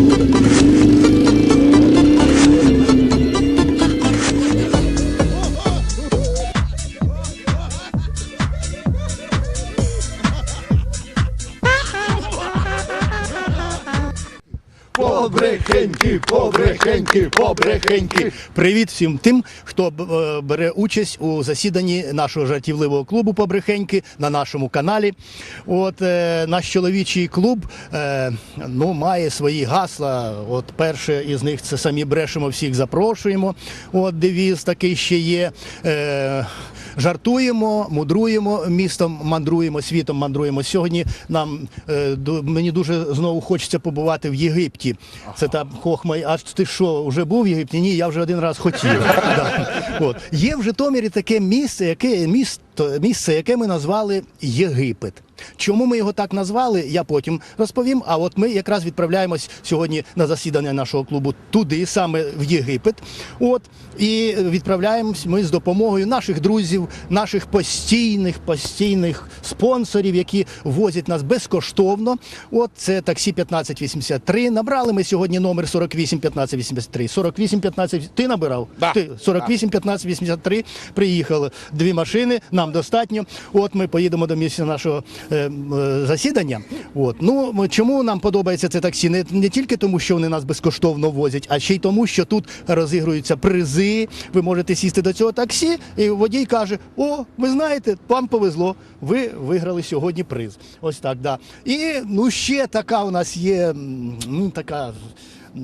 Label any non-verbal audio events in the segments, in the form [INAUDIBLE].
Thank you. Побрехеньки, побрехеньки. Привіт всім тим, хто е, бере участь у засіданні нашого жартівливого клубу Побрехеньки на нашому каналі. От е, наш чоловічий клуб е, ну, має свої гасла. От перше із них це самі брешемо, всіх запрошуємо. От девіз такий ще є. Е, жартуємо, мудруємо містом, мандруємо, світом мандруємо. Сьогодні нам е, мені дуже знову хочеться побувати в Єгипті. Це там хохма. А ти що, вже був в Єгипті? Ні, я вже один раз хотів. [LAUGHS] Да. От. Є в Житомирі таке місце, яке місто, місце, яке ми назвали Єгипет. Чому ми його так назвали, я потім розповім. А от ми якраз відправляємось сьогодні на засідання нашого клубу туди, саме в Єгипет. От і відправляємось ми з допомогою наших друзів, наших постійних постійних спонсорів, які возять нас безкоштовно. От це таксі 1583. Набрали ми сьогодні номер 48 1583. 48 15... Ти набирав? Да. Ти 48 1583. Приїхали дві машини. Нам достатньо. От ми поїдемо до місця нашого засідання. От ну чому нам подобається це таксі? Не, не тільки тому, що вони нас безкоштовно возять, а ще й тому, що тут розігруються призи. Ви можете сісти до цього таксі, і водій каже: О, ви знаєте, вам повезло. Ви виграли сьогодні приз. Ось так, да. І ну ще така у нас є ну, така.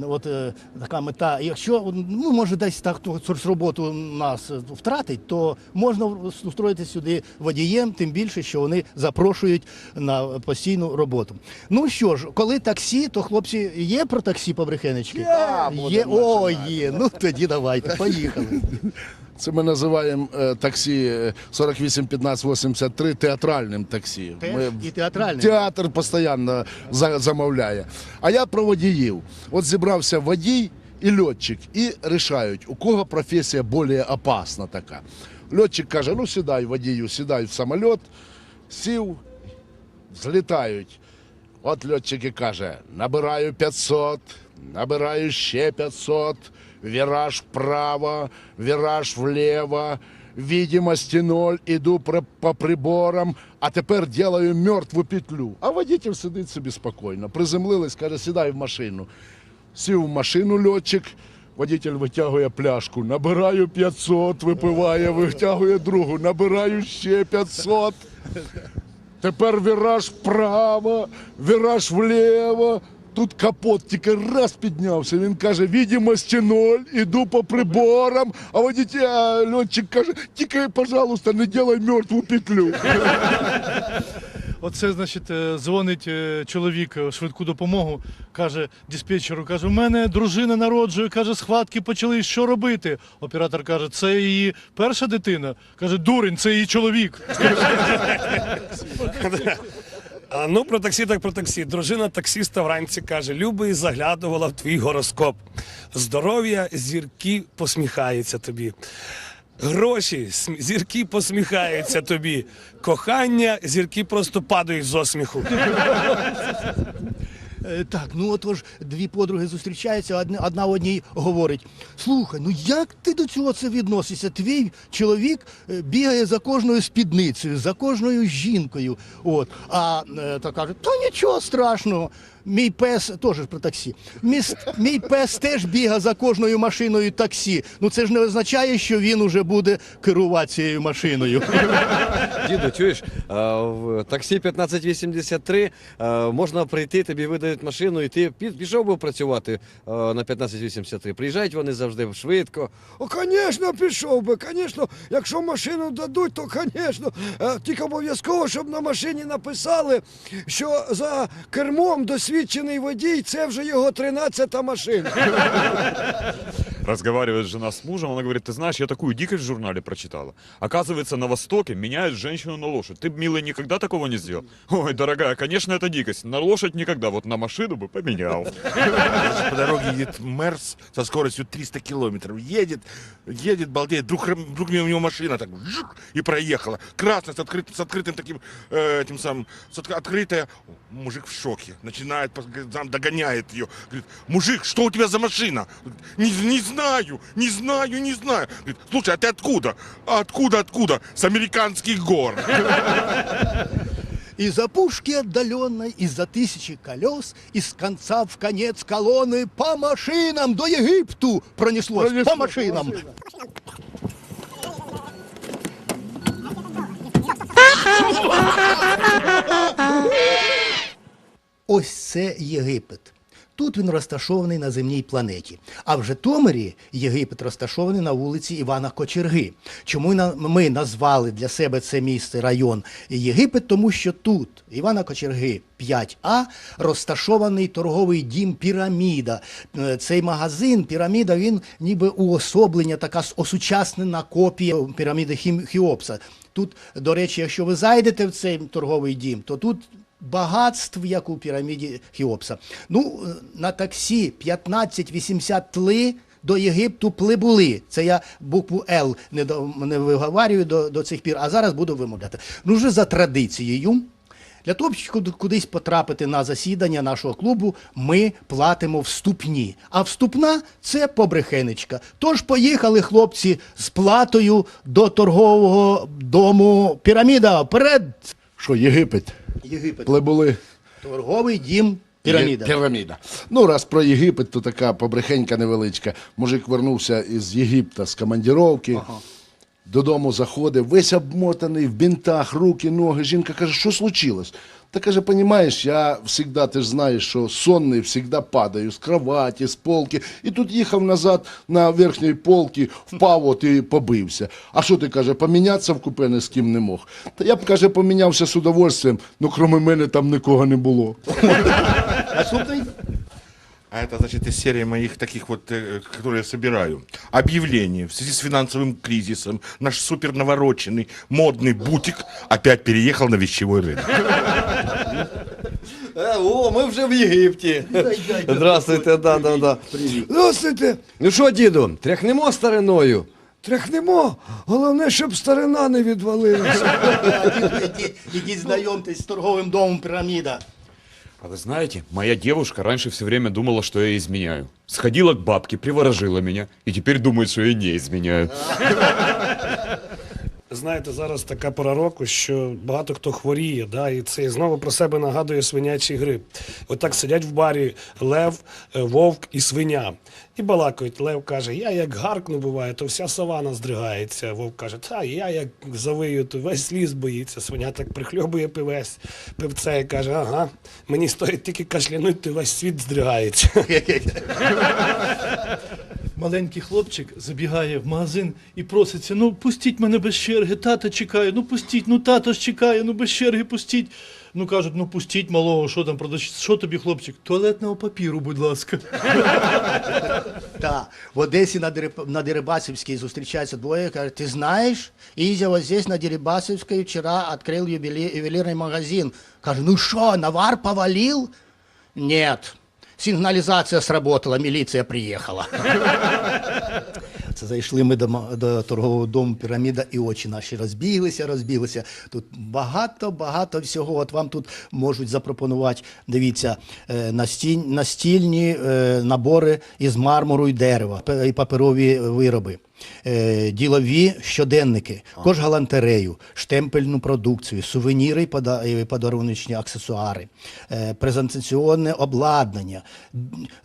От е, така мета. Якщо ну може десь так ту роботу нас е, втратить, то можна устроїти сюди водієм, тим більше, що вони запрошують на постійну роботу. Ну що ж, коли таксі, то хлопці є про таксі побрехенечки? Є. О, є. Ну тоді давайте, поїхали. [LAUGHS] Це ми називаємо е, таксі е, 48 15 83 театральним таксі. Теж Ми і театральним. Театр постійно за- замовляє. А я про водіїв. От зібрався водій і льотчик, і рішають, у кого професія більш опасна така. Льотчик каже: ну сідай, водію, сідай в самоліт, сів, злітають. От льотчик і каже: набираю 500, набираю ще 500, віраж вправо, віраж вліво, видимості ноль, при- по приборам, а тепер делаю мертву петлю. А водитель сидить собі спокійно. Приземлились, каже, сідай в машину. Сів в машину льотчик. Водитель витягує пляшку, набираю 500, випиває, витягує другу, набираю ще 500. Тепер віраж вправо, віраж вліво. Тут капот тільки раз піднявся. Він каже, відомості ноль, іду по приборам. А водитель, а льотчик каже, тільки, пожалуйста, не делай мертву петлю. Оце, значить, е, дзвонить е, чоловік у швидку допомогу, каже диспетчеру, каже, у мене дружина народжує, каже, схватки почали, що робити? Оператор каже, це її перша дитина. Каже, дурень, це її чоловік. [LAUGHS] А, Ну, про таксі, так про таксі. Дружина таксіста вранці каже: Любий заглядувала в твій гороскоп. Здоров'я, зірки посміхаються тобі. Гроші, зірки посміхаються тобі. Кохання, зірки просто падають з осміху. Е, Так, ну от ж дві подруги зустрічаються, одна, одна одній говорить: слухай, ну як ти до цього це відносишся? Твій чоловік е, бігає за кожною спідницею, за кожною жінкою. От. А е, та каже, то нічого страшного. Мій пес теж про таксі. Мій, мій пес теж бігає за кожною машиною таксі. Ну це ж не означає, що він уже буде керувати цією машиною. Діду, чуєш, в таксі 1583 а, можна прийти, тобі видають машину, і ти пі- пішов би працювати на 1583. Приїжджають вони завжди швидко. О, звісно, пішов би, звісно, якщо машину дадуть, то звісно. Тільки обов'язково, щоб на машині написали, що за кермом досвідчений водій це вже його 13-та машина. [LAUGHS] Разговаривает жена с мужем, она говорит, ты знаешь, я такую дикость в журнале прочитала. Оказывается, на Востоке меняют женщину на лошадь. Ты, милый, никогда такого не сделал? Ой, дорогая, конечно, это дикость. На лошадь никогда, вот на машину бы поменял. По дороге едет Мерс со скоростью 300 километров. Едет, едет, балдеет. Вдруг, вдруг мимо него машина так и проехала. Красная, с, открыт- с открытым таким, э, этим самым, с отк- открытая. Мужик в шоке. Начинает, догоняет ее. Говорит, мужик, что у тебя за машина? Не, не знаю, не знаю, не знаю. Говорит, слушай, а ты откуда? «А откуда, откуда? С американских гор. [LAUGHS] Из опушки отдаленной, из-за тысячи колес, из конца в конец колонны по машинам до Египту пронеслось, по машинам. [LAUGHS] Ось це Єгипет. Тут він розташований на земній планеті. А в Житомирі Єгипет розташований на вулиці Івана Кочерги. Чому ми назвали для себе це місце район Єгипет? Тому що тут, Івана Кочерги 5А, розташований торговий дім Піраміда. Е, Цей магазин Піраміда, він ніби уособлення, така осучаснена копія піраміди Хіопса. Тут, до речі, якщо ви зайдете в цей торговий дім, то тут багатств, як у піраміді Хіопса. Ну, е, на таксі 1583 до Єгипту плибули. Це я букву Л не, до, не виговарюю до, до цих пір, а зараз буду вимовляти. Ну, вже за традицією. Для того, щоб кудись потрапити на засідання нашого клубу, ми платимо вступні. А вступна це побрехенечка. Тож поїхали хлопці з платою до торгового дому Піраміда. Вперед! Що, Єгипет? Єгипет. Плебули. Торговий дім Піраміда. Піраміда. Ну, раз про Єгипет, то така побрехенька невеличка. Мужик вернувся із Єгипта з командіровки. Додому заходить, весь обмотаний в бінтах, руки, ноги. Жінка каже, що случилось? Та каже, понимаешь, я завжди, ты ж знаешь, що сонный завжди падаю з кровати, з полки. І тут їхав назад на верхній полки, впав от і побився. А що ти каже, помінятися в купе ні з ким не мог? Та я б каже, помінявся з удовольствием, ну кроме мене там нікого не було. Наступний. А это, значит, из серии моих таких вот, э, которые я собираю. Объявление. В связи с финансовым кризисом наш супер навороченный модный бутик опять переехал на вещевой рынок. Е, О, ми вже в Єгипті. Здравствуйте, да, да, да. Здравствуйте, Ну що, діду, тряхнемо стариною. тряхнемо. Головне, щоб старина не відвалилася. Ідіть, ідіть знайомтесь з торговим домом Піраміда. А вы знаете, моя девушка раньше все время думала, что я изменяю. Сходила к бабке, приворожила меня, и теперь думает, что я не изменяю. [LAUGHS] Знаєте, зараз така пора року, що багато хто хворіє, да, і це знову про себе нагадує свинячий грип. Отак сидять в барі лев, е, вовк і свиня. І балакають. Лев каже: Я як гаркну буває, то вся савана здригається. Вовк каже, та я як завию, то весь ліс боїться. Свиня так прихльобує пивець, пивце і каже, ага, мені стоїть тільки кашлянуть, то весь світ здригається. [LAUGHS] Маленький хлопчик забігає в магазин і проситься: ну пустіть мене без черги, тата чекає, ну пустіть, ну тато ж чекає, ну без черги пустіть. Ну кажуть, ну пустіть малого, що там продавці, що тобі, хлопчик? Туалетного папіру, будь ласка. [LAUGHS] Да. В Одесі на, Дериб... на Дерибасівській зустрічаються двоє, кажуть, ти знаєш, Ізя вот здесь на Дерибасівській вчера открыл ювели... ювелирный магазин. Кажу, ну что, навар повалил? Нет. Сигналізація сработала, міліція приїхала. Це зайшли ми до, до торгового дому піраміда, і очі наші розбіглися, розбіглися. Тут багато, багато всього. От вам тут можуть запропонувати, дивіться, е, настіль, настільні е, набори із мармуру і дерева, і паперові вироби. Е, Ділові щоденники, кожгалантерею, штемпельну продукцію, сувеніри і пода- і подаруночні аксесуари, е, презентаційне обладнання,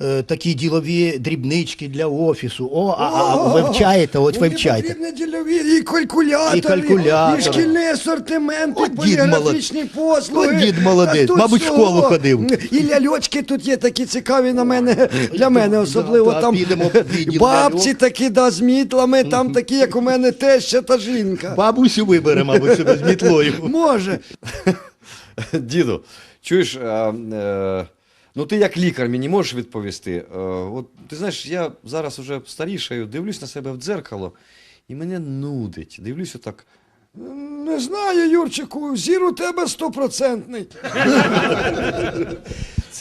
е, такі ділові дрібнички для офісу. О, а, а, а вивчаєте, от Мені вивчайте. потрібні ділові, і калькулятори, І калькулятори. і шкільний асортимент, і От дід поліграфічні послуги. От дід молодець, А тут мабуть, в всього. школу ходив. І ляльочки тут є такі цікаві на мене, для мене особливо. да, там підемо в відділ бабці ляльок. такі, да, з мітлами, там такі, як у мене теща та жінка. Бабусю вибере, мабуть, себе з мітлою. [LAUGHS] Може. [LAUGHS] Діду, чуєш, а, е, Ну, ти як лікар мені можеш відповісти. Е, от ти знаєш, я зараз уже старішаю, дивлюсь на себе в дзеркало, і мене нудить. Дивлюсь отак. Не знаю, Юрчику, зір у тебе стопроцентний. [LAUGHS]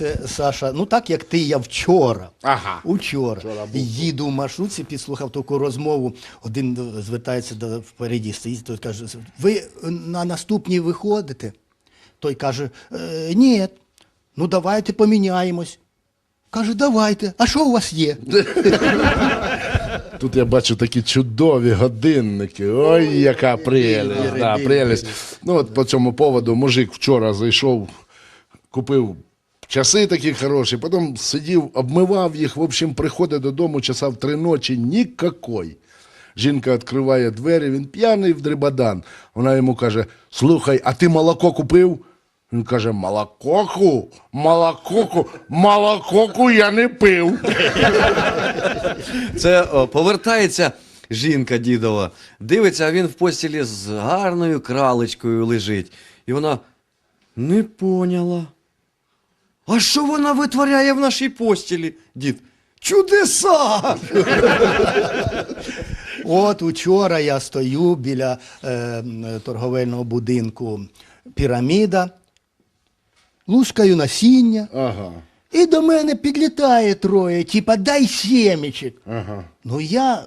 Це Саша, ну так як ти, я вчора. Ага. Учора їду в маршрутці, підслухав таку розмову. Один звертається до впереді, стоїть, той каже: ви на наступній виходите? Той каже: «Е, ні. Ну давайте поміняємось. Каже, давайте. А що у вас є? [LAUGHS] Тут я бачу такі чудові годинники. Ой, яка прелість. Да, прелість. Ну, от по цьому поводу мужик вчора зайшов, купив часи такі хороші, потім сидів, обмивав їх. В общем, приходить додому часа в три ночі нікакой. Жінка відкриває двері, він п'яний в дрибадан. Вона йому каже: Слухай, а ти молоко купив? Він каже: Молококу, молококу, молококу я не пив. [LAUGHS] Це повертається жінка дідова, дивиться, а він в постілі з гарною кралечкою лежить. І вона не поняла. А що вона витворяє в нашій постілі, дід? Чудеса! От учора я стою біля е, торговельного будинку Піраміда, лускаю насіння. Ага. І до мене підлітає троє, типа дай сімечек. Ага. Ну я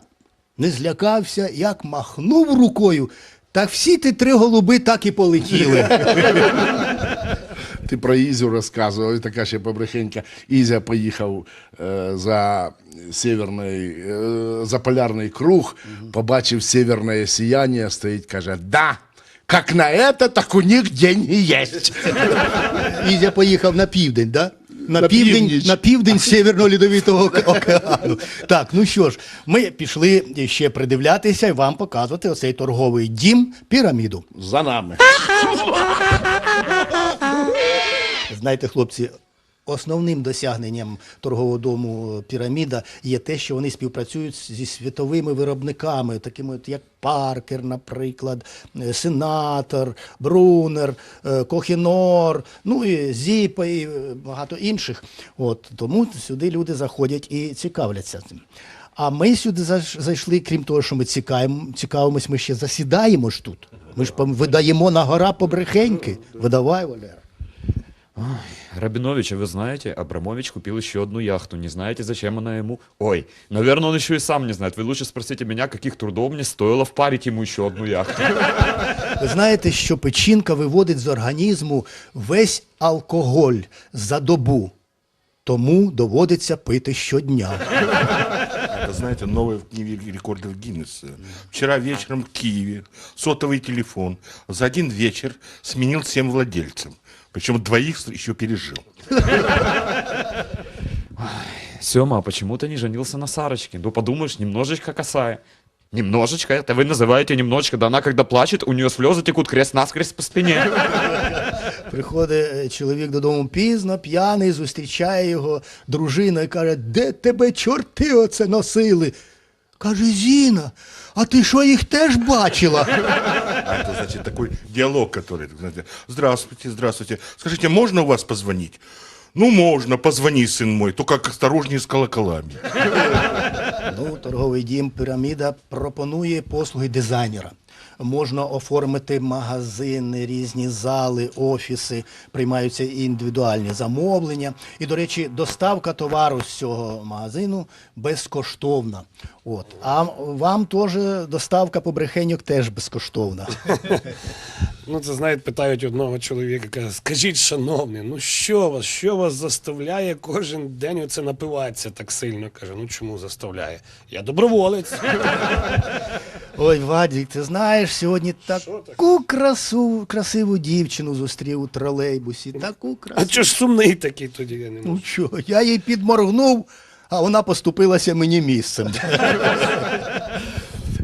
не злякався, як махнув рукою, так всі ті три голуби так і полетіли. [LAUGHS] Ти про Ізю розказував, і така ще побрехенька. Ізя поїхав е, за северний, е, за полярний круг, побачив северне сіяння, стоїть, каже, да, как на это, так у них деньги есть. [LAUGHS] Ізя поїхав на південь, да? На, На південь, північ. на південь Северно-Льодовитого океану. Так, ну що ж, ми пішли ще придивлятися і вам показувати оцей торговий дім піраміду. За нами. [LAUGHS] Знаєте, хлопці, основним досягненням торгового дому піраміда є те, що вони співпрацюють зі світовими виробниками, такими як Паркер, наприклад, е, Сенатор, Брунер, е, Кохінор, ну і Зіпа і е, багато інших. От, тому сюди люди заходять і цікавляться цим. А ми сюди зайшли, крім того, що ми цікавимось, ми ще засідаємо ж тут. Ми ж видаємо на гора побрехеньки. Видавай, Валера. Рабиновича вы знаете, Абрамович купил еще одну яхту. Не знаете, зачем она ему? Ой, наверное, он еще и сам не знает. Вы лучше спросите меня, каких трудов мне стоило впарить ему еще одну яхту. Ви знаєте, що печінка виводить з організму весь алкоголь за добу. Тому доводиться пити щодня. Знаете, новое в книге рекордов Гиннесса. Вчера вечером в Киеве сотовый телефон за один вечер сменил всем владельцам. Причем двоих еще пережил. Сема, а почему ты не женился на Сарочке? Ну, подумаешь, немножечко косая. Немножечко, это вы называете немножечко. Да она, когда плачет, у нее слезы текут крест-наскрест по спине. Приходить е, чоловік додому пізно, п'яний, зустрічає його дружина і каже, де тебе чорти оце носили? Каже, Зіна, а ти що їх теж бачила? А это, значит, такой диалог, который, так знаете, здравствуйте, здравствуйте. Скажите, можно у вас позвонить? Ну, можно, позвони, сын мой, только осторожнее с колоколами. Ну, торговий дім Піраміда пропонує послуги дизайнера. Можна оформити магазини, різні зали, офіси, приймаються і індивідуальні замовлення. І, до речі, доставка товару з цього магазину безкоштовна. От. А вам теж доставка побрехеньок теж безкоштовна. [LAUGHS] Ну, це знаєте, питають одного чоловіка, каже, скажіть, шановний, ну що вас, що вас заставляє кожен день оце напиватися так сильно? Каже, ну чому заставляє? Я доброволець. Ой, Вадік, ти знаєш, сьогодні таку красу, красиву дівчину зустрів у тролейбусі. Таку красу. А чого ж сумний такий тоді? Я не Ну можу. що, я їй підморгнув, а вона поступилася мені місцем. [LAUGHS]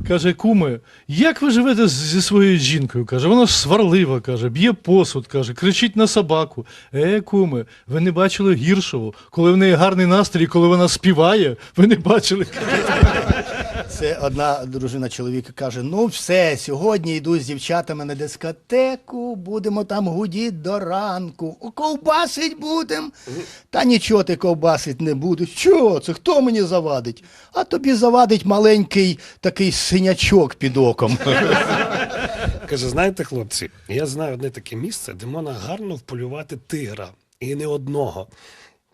Каже, куме, як ви живете з- зі своєю жінкою? Каже, вона ж сварлива, каже, б'є посуд, каже, кричить на собаку. Е, куме, ви не бачили гіршого, коли в неї гарний настрій, коли вона співає, ви не бачили. [LAUGHS] Це одна дружина чоловіка каже: ну все, сьогодні йду з дівчатами на дискотеку, будемо там гудіти до ранку. Ковбасить будем. Та нічого ти ковбасить не будеш. Чого це? Хто мені завадить? А тобі завадить маленький такий синячок під оком. Каже, знаєте, хлопці, я знаю одне таке місце, де можна гарно вполювати тигра. І не одного.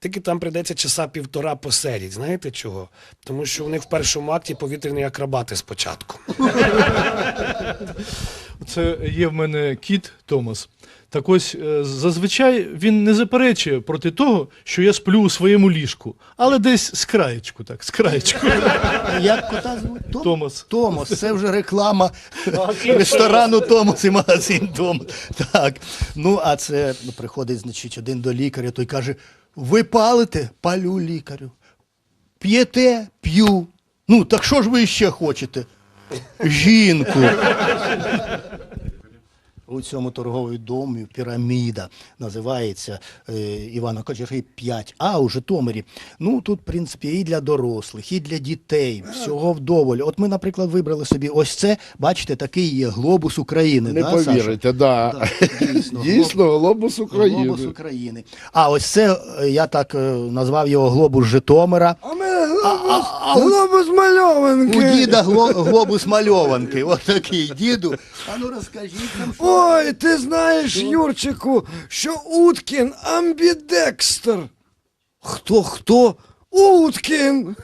Тільки там прийдеться часа півтора посидіть. Знаєте чого? Тому що у них в першому акті повітряні акробати спочатку. Це є в мене кіт Томас. Так ось е, зазвичай він не заперечує проти того, що я сплю у своєму ліжку, але десь з краєчку, так, з краєчку. Як кота звуть? Том? Томас. Томос, це вже реклама ресторану Томос і магазин Томос. Так. Ну, а це ну, приходить, значить, один до лікаря, той каже: ви палите? Палю лікарю. П'єте? П'ю. Ну, так що ж ви ще хочете? Жінку. У цьому торговому домі піраміда називається е, Івана Кочерги 5А у Житомирі. Ну тут, в принципі, і для дорослих, і для дітей. Всього вдоволь. От ми, наприклад, вибрали собі ось це. Бачите, такий є глобус України. Не да, Саша? повірите, да. Да, дійсно. [LAUGHS] Дійсно, глобус України. Глобус України. А ось це е, я так е, назвав його глобус Житомира. А ми глобус, мальованки. У діда гло- глобус мальованки. Ось такий діду. А ну розкажіть нам, Ой, ти знаєш, Юрчику, що Уткін амбідекстер. Хто хто? Уткін.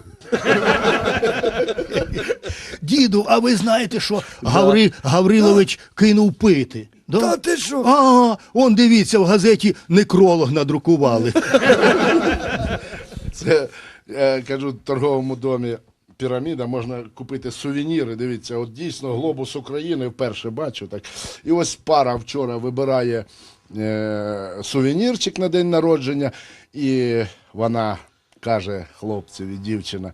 Діду, а ви знаєте, що Гаври... Гаврилович кинув пити? Да? Та ти що? А, он дивіться, в газеті некролог надрукували. [LAUGHS] Це кажу, в торговому домі піраміда можна купити сувеніри. Дивіться, от дійсно глобус України вперше бачу. Так. І ось пара вчора вибирає е, сувенірчик на день народження, і вона каже хлопцеві, дівчина.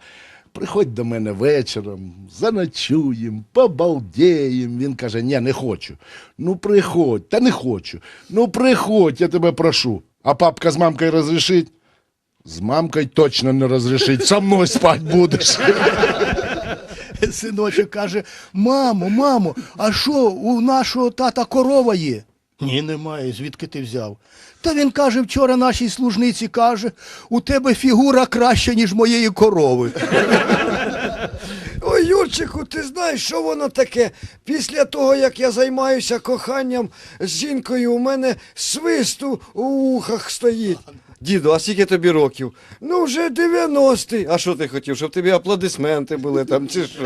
Приходь до мене вечором, заночуємо, побалдіємо. Він каже: ні, не хочу. Ну приходь, та не хочу. Ну приходь, я тебе прошу. А папка з мамкою розрішить? З мамкою точно не розрішить, со мною спать будеш. Синочок каже: мамо, мамо, а що у нашого тата корова є? Ні, немає. Звідки ти взяв? Та він каже, вчора нашій служниці каже, у тебе фігура краща, ніж моєї корови. Ой, Юрчику, ти знаєш, що воно таке? Після того, як я займаюся коханням з жінкою, у мене свисту у ухах стоїть. Діду, а скільки тобі років? Ну, вже 90-й. А що ти хотів? Щоб тобі аплодисменти були там чи що?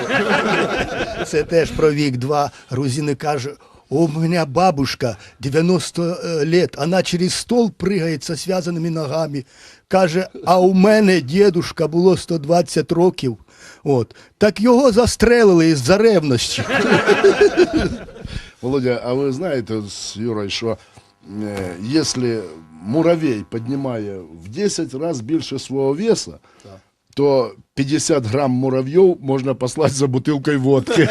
[LAUGHS] Це теж про вік два. Грузини каже, у мене бабушка 90 лет, вона через стол пригає со связаними ногами. Каже, а у мене дідушка було 120 років. От. Так його застрелили із-за ревності. [LAUGHS] Володя, а ви знаєте з Юрою, що е, якщо муравей піднімає в 10 раз більше свого веса, то 50 грам муравьев можна послати за бутилкою водки.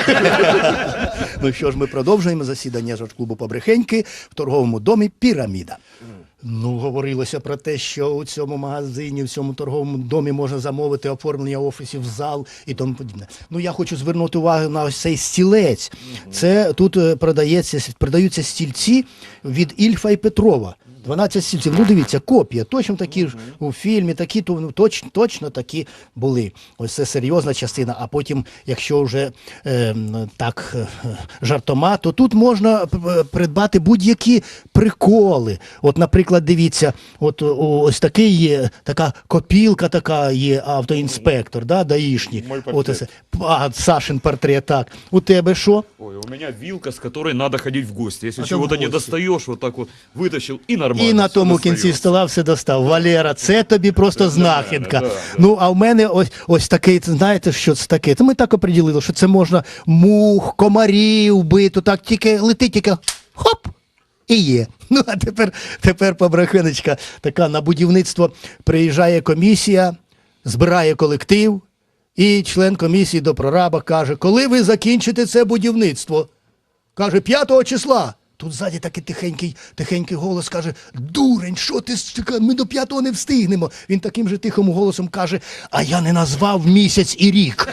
Ну що ж, ми продовжуємо засідання клубу Побрехеньки в торговому домі Піраміда. Ну, говорилося про те, що у цьому магазині, в цьому торговому домі можна замовити оформлення офісів, зал і тому подібне. Ну, я хочу звернути увагу на ось цей стілець. Це тут е, продається, продаються стільці від Ільфа і Петрова. 12 стільців. Ну, дивіться, копія. Точно такі ж у фільмі, такі то ну, точно, точно такі були. Ось це серйозна частина. А потім, якщо вже е, так е, жартома, то тут можна придбати будь-які приколи. От, наприклад, дивіться, от ось такий є, така копілка, така є автоінспектор, да, даїшник. Мой От портрет. ось, а, Сашин портрет, так. У тебе що? Ой, у меня вилка, с которой надо ходить в А там чего-то не достаешь, вот так вот вытащил и нормально. І на тому кінці стола все достав. Валера, це тобі просто знахідка. Ну, а в мене ось ось такий, знаєте, що це таке? Це ми так оприділили, що це можна мух, комарів бити, так тільки летить, тільки хоп! І є. [LAUGHS] Ну, а тепер, тепер побрехенечка така на будівництво приїжджає комісія, збирає колектив, і член комісії до прораба каже, коли ви закінчите це будівництво? Каже, 5 числа. Тут ззаді такий тихенький, тихенький голос каже: Дурень, що ти с- ми до п'ятого не встигнемо. Він таким же тихим голосом каже: А я не назвав місяць і рік.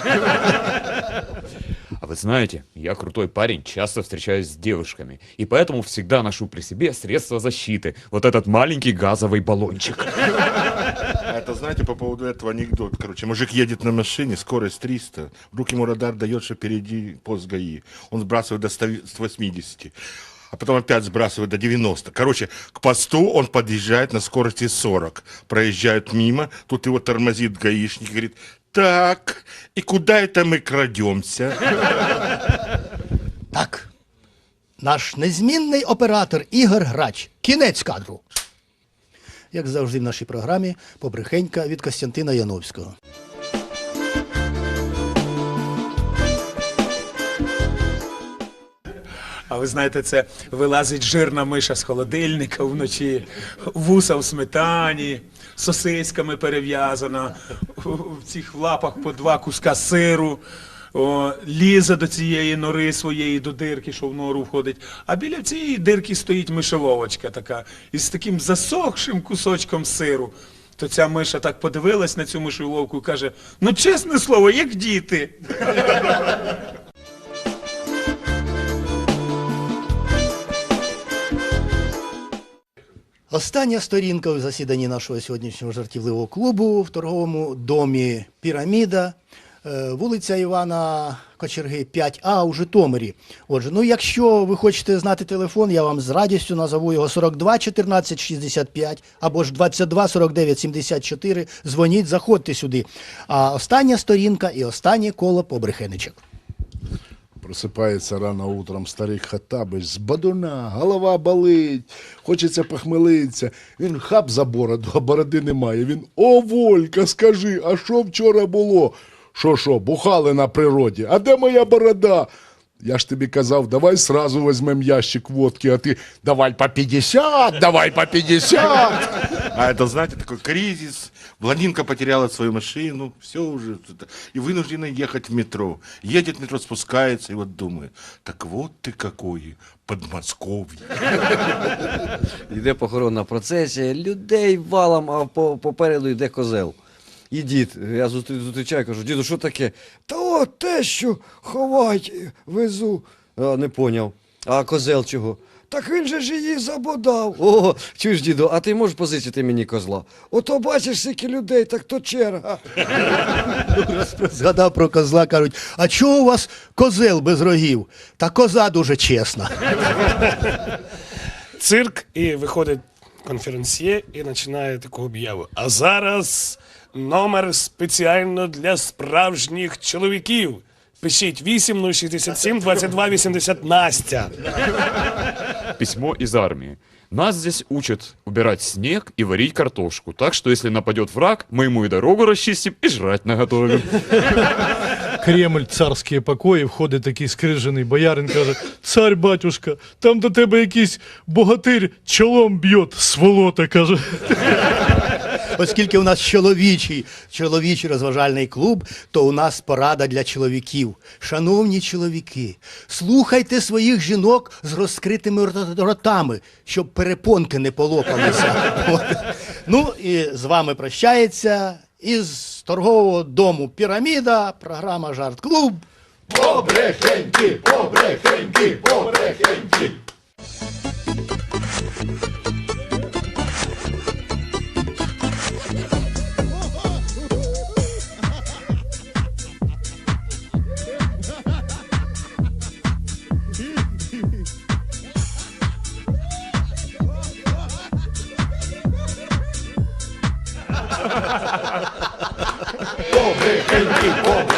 А вы знаете, я крутой парень, часто встречаюсь с девушками, и поэтому всегда ношу при себе средства защиты. Вот этот маленький газовый баллончик. А это, знаете, по поводу этого анекдот. Короче, мужик едет на машине, скорость 300. Вдруг ему радар дает, что впереди пост ГАИ. Он сбрасывает до 180. А потом опять сбрасывает до 90. Короче, к посту он подъезжает на скорости 40. Проезжают мимо, тут его тормозит гаишник и говорит, так, и куда это мы крадемся? [LAUGHS] Так. Наш незмінний оператор Ігор Грач. Кінець кадру. Як завжди в нашій програмі, побрехенька від Костянтина Яновського. А ви знаєте, це вилазить жирна миша з холодильника вночі, вуса в сметані, сосисками перев'язана, в цих лапах по два куска сиру. О, лізе до цієї нори своєї до дирки, що в нору входить. А біля цієї дирки стоїть мишеловочка така із таким засохшим кусочком сиру. То ця миша так подивилась на цю мишеловку і каже: ну чесне слово, як діти. Остання сторінка у засіданні нашого сьогоднішнього жартівливого клубу в торговому домі Піраміда, е, вулиця Івана Кочерги, 5А у Житомирі. Отже, ну якщо ви хочете знати телефон, я вам з радістю назову його 42 14 65 або ж 22 49 74. Дзвоніть, заходьте сюди. А остання сторінка і останнє коло побрехеничок. Просипається рано утром старий Хаттабич з бадуна, голова болить, хочеться похмелитися. Він хап за бороду, а бороди немає. Він о, Волька, скажи, а що вчора було? Що що, бухали на природі? А де моя борода? Я ж тобі казав, давай сразу візьмем ящик водки, а ти давай по 50, давай по 50. А это, знаете, такой кризис. Блондинка потеряла свою машину, все уже. это, И вынуждена ехать в метро. Едет в метро, спускается и вот думает, так вот ты какой, Подмосковье. Йде похоронна процесія, людей валом, а по- попереду йде козел. І дід, я зустрі- зустрічаю, кажу, діду, що таке? Та от те, що ховать везу. А, не поняв. А козел чого? Так він же ж її забодав. О, чуєш, діду, а ти можеш позичити мені козла? Ото бачиш, скільки людей, так то черга. Згадав про козла, кажуть, а чого у вас козел без рогів? Та коза дуже чесна. цирк, і виходить конференсьє і починає таку об'яву. А зараз номер спеціально для справжніх чоловіків. Пишіть 8 067 22 80 Настя. Письмо из армии. Нас здесь учат убирать снег и варить картошку. Так что если нападет враг, мы ему и дорогу расчистим, и жрать наготовим. Кремль, царські покої, входить такий скрижений боярин, каже: Цар батюшка, там до тебе якийсь богатир чолом б'є, сволота, каже. Оскільки у нас чоловічий, чоловічий розважальний клуб, то у нас порада для чоловіків. Шановні чоловіки, слухайте своїх жінок з розкритими ротами, щоб перепонки не полопалися. Ну і з вами прощається із торгового дому Піраміда, програма Жарт Клуб. Побрехеньки, побрехеньки, побрехеньки. Побрехеньки, побрехеньки.